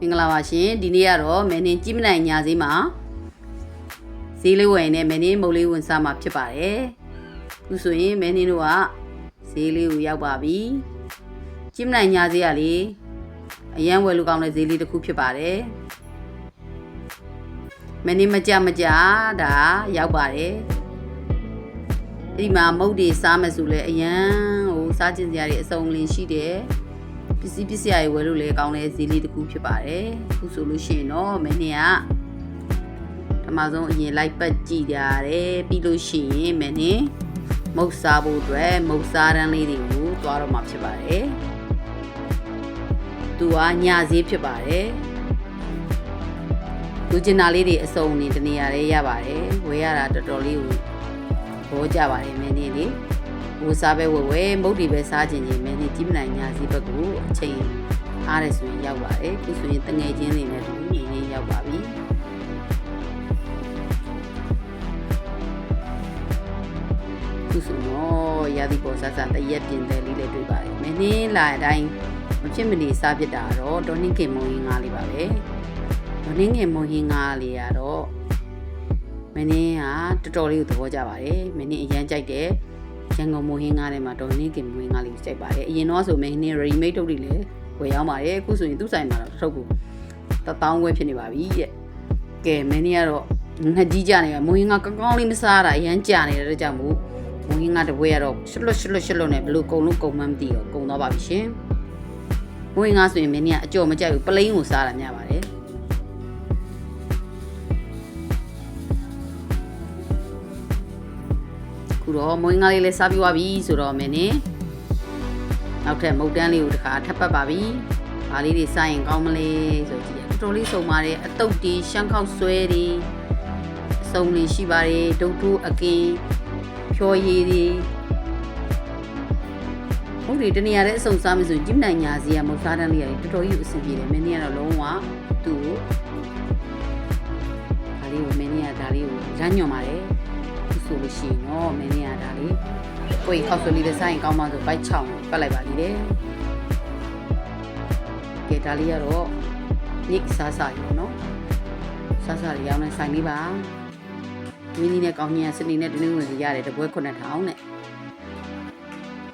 မင်္ဂလာပါရှင်ဒီနေ့ကတော့မယ်နင်းကြီးမနိုင်ညာဈေးမှာဈေးလေးဝယ်နေမယ်နင်းမုတ်လေးဝင်စားမှာဖြစ်ပါတယ်ခုဆိုရင်မယ်နင်းတို့ကဈေးလေးကိုရောက်ပါပြီကြီးမနိုင်ညာဈေးကလေအရန်ဝယ်လို့ကောင်းတဲ့ဈေးလေးတစ်ခုဖြစ်ပါတယ်မယ်နင်းမကြမကြဒါရောက်ပါတယ်အဲ့ဒီမှာမုတ်တွေစားမယ်ဆိုလဲအရန်ဟိုစားကျင်စရာတွေအစုံလင်ရှိတယ် ပစ္စည်းပစ္စည်းတွေဝယ်လို့လည်းကောင်းတဲ့ဈေးလေးတစ်ခုဖြစ်ပါတယ်အခုဆိုလို့ရှိရင်တော့မင်းနဲ့ကပထမဆုံးအရင်လိုက်ပတ်ကြည့်ရတယ်ပြီးလို့ရှိရင်မင်းနဲ့မုတ်စားဖို့အတွက်မုတ်စားတန်းလေးတွေကိုတွားတော့မှာဖြစ်ပါတယ်သူကညာဈေးဖြစ်ပါတယ်လူကျင်နာလေးတွေအစုံနေတနေရာလေးရပါတယ်ဝယ်ရတာတော်တော်လေးကိုဘောကြပါတယ်မင်းနဲ့လေဟိုစားပဲဝဲဝဲမုတ်ဒီပဲစားခြင်းချင်းမင်းဒီ ကြီးမနိုင်ညာစီဘက်ကိုအချိန်အားရဆိုရင်ရောက်ပါတယ်ခုဆိုရင်တငယ်ချင်းတွေနဲ့တူနေနေရောက်ပါပြီခုဆိုတော့ရာသီပေါ်ဆဆတရက်ပြင်တယ်လေးလည်းတွေ့ပါတယ်မင်းနေလာအတိုင်းမဖြစ်မနေစားဖြစ်တာတော့ဒေါ်နင်းခင်မုံရင်းငါးလေးပါပဲဒေါ်နင်းခင်မုံရင်းငါးလေးကတော့မင်းင်းကတော်တော်လေးကိုသဘောကျပါတယ်မင်းင်းအရန်ကြိုက်တယ် ရန်ကုန်မိုးဟင်းကားထဲမှာဒေါ်နေကင်မွေးကားလေးစိုက်ပါတယ်အရင်တော့ဆိုမင်းနေ ready made ထုတ်တွေလည်းဝယ်ရောက်ပါတယ်အခုဆိုရင်သူ့ဆိုင်မှာတော့တစ်ထုပ်ကိုတပေါင်းခွဲဖြစ်နေပါပြီတဲ့ကဲမင်းနေကတော့ငှက်ကြီးကြနေပါမိုးဟင်းကားကောင်းကောင်းလေးမစားတာအရန်ကြနေတဲ့အတွက်ကြောင့်မို့မိုးဟင်းကားတစ်ပွဲကတော့ရှလွတ်ရှလွတ်ရှလွတ်နဲ့ဘလို့ကုံလို့ကုံမှန်းမသိတော့ကုံတော့ပါပြီရှင်မိုးဟင်းကားဆိုရင်မင်းနေကအကြော်မကြိုက်ဘူးပလိန်ကိုစားတာများပါတယ် ခုတော့မွေးငါးလေးလည်းစားပြီးသွားပြီဆိုတော့မင်းနေနောက်ထပ်မုတ်တန်းလေးကိုတစ်ခါထပ်ပတ်ပါပြီ။ဘာလေးတွေစားရင်ကောင်းမလဲဆိုကြည့်ရတော်တော်လေးစုံပါတယ်အတုတ်တီရှမ်းခောက်ဆွဲတွေအစုံလေးရှိပါတယ်ဒုတ်တူအကင်ဖြောရည်တွေဟုတ်တယ်တနေရာတဲ့အစုံစားမယ်ဆိုရင်ကြည့်နိုင်ညာစီကမုတ်စားတန်းလေးရတယ်တော်တော်ကြီးအဆင်ပြေတယ်မင်းနေကတော့လုံးဝသူ့ကိုဒါလေးကိုမင်းနေကဒါလေးကိုရမ်းညွန်ပါတယ်ခု ဆိုလို့ရှိရင်တော့မင်းနေရတာလေကိုယ်ခောက်ဆွလေးလည်းစားရင်ကောင်းမှဆိုဘိုက်ချောင်းပတ်လိုက်ပါလိမ့်တယ်ကဲဒါလေးကတော့ညစ်စားစားရောနော်စားစားလေးရောင်းနေဆိုင်လေးပါမင်းကြီးနဲ့ကောင်းကြီးကစနေနဲ့တနင်္ဂနွေရတယ်တပွဲ9000နဲ့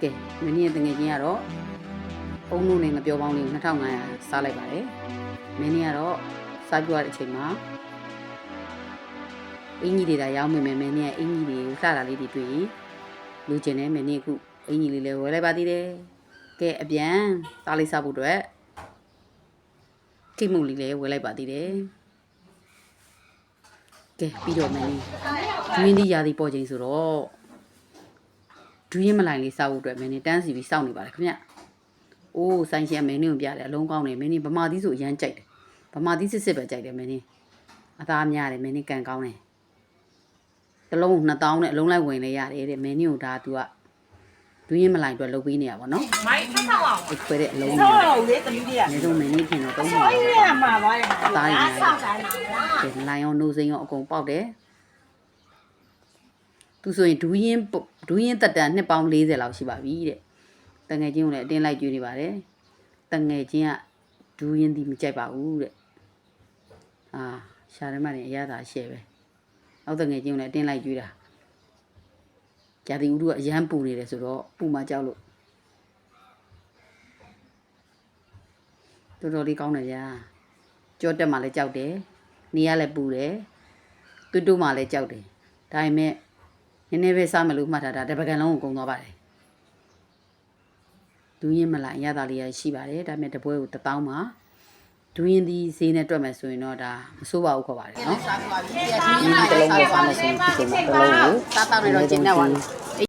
ကဲမင်းကြီးရဲ့တငယ်ချင်းကတော့အုံးလို့နဲ့ငပြောပေါင်းလေး2500စားလိုက်ပါတယ်မင်းကြီးကတော့စားပြရတဲ့အချိန်မှာ အင်ကြီးတွေဒါရောင်းမိမယ်မင်းနဲ့အင်ကြီးတွေကိုလှတာလေးတွေတွေ့ရင်လူကျင်နေမင်းနဲ့အခုအင်ကြီးလေးလည်းဝယ်လိုက်ပါသေးတယ်ကဲအပြန်သားလေးစားဖို့အတွက်ကိမှုလေးလည်းဝယ်လိုက်ပါသေးတယ်ကဲပြီးတော့မင်းဒူးရင်ဒီရာသီပေါ်ချိန်ဆိုတော့ဒူးရင်မလိုက်လေးစားဖို့အတွက်မင်းနဲ့တန်းစီပြီးစောင့်နေပါတယ်ခင်ဗျအိုးဆိုင်ရှင်မင်းနဲ့ကိုပြတယ်အလုံးကောင်းတယ်မင်းနဲ့ဗမာသီးဆိုအရမ်းကြိုက်တယ်ဗမာသီးစစ်စစ်ပဲကြိုက်တယ်မင်းနဲ့အသားများတယ်မင်းနဲ့ကန်ကောင်းတယ် တစ်လုံး2000နဲ့အလုံးလိုက်ဝင်လဲရတယ်တဲ့မင်းမျိုးဒါ तू ကဒူးရင်မလိုက်အတွက်လုပ်ပေးနေရပါတော့မိုင်းဆက်ဆောင်အောင်အဲ့ခွဲတဲ့အလုံးဆောကြီးက်တော့လေတမီးလေးကနေတော့မင်းနေထင်တော့တုံးဆောနေက်ရရမှာပါရဲ့အသားရည်ဆောက်တိုင်းမှာလားတယ်လိုင်ရောနိုးစိမ်းရောအကုန်ပေါက်တယ်သူဆိုရင်ဒူးရင်ဒူးရင်တက်တန်နှစ်ပေါင်း40လောက်ရှိပါပြီတဲ့တငယ်ချင်းကိုလည်းအတင်းလိုက်ကြွေးနေပါတယ်တငယ်ချင်းကဒူးရင်ဒီမကြိုက်ပါဘူးတဲ့အာရှာရမနေအရသာရှဲပဲ နောက်တငယ်ချင်းကိုလည်းအတင်းလိုက်ကြွေးတာဂျာတိဥတုကအရန်ပူနေတယ်ဆိုတော့ပူမှကြောက်လို့တော်တော်လေးကောင်းတယ်ဗျာကြောတက်မှလည်းကြောက်တယ်နေရလည်းပူတယ်တွတ်တွမှလည်းကြောက်တယ်ဒါပေမဲ့နည်းနည်းပဲစားမလို့မှတ်ထားတာတပကံလုံးကိုကုန်သွားပါတယ်ဒူးရင်မလိုက်ရတာလေးရရှိပါတယ်ဒါပေမဲ့တပွဲကို1000ပါ ဒူးရင်ဒီဈေးနဲ့တွက်မယ်ဆိုရင်တော့ဒါမစိုးပါဘူးခေါ်ပါတယ်နော်ဒီတစ်လုံးကိုစားမယ်ဆိုရင်ဒီတစ်လုံးကိုစားတော့နေတော့ကျင်းနေပါလား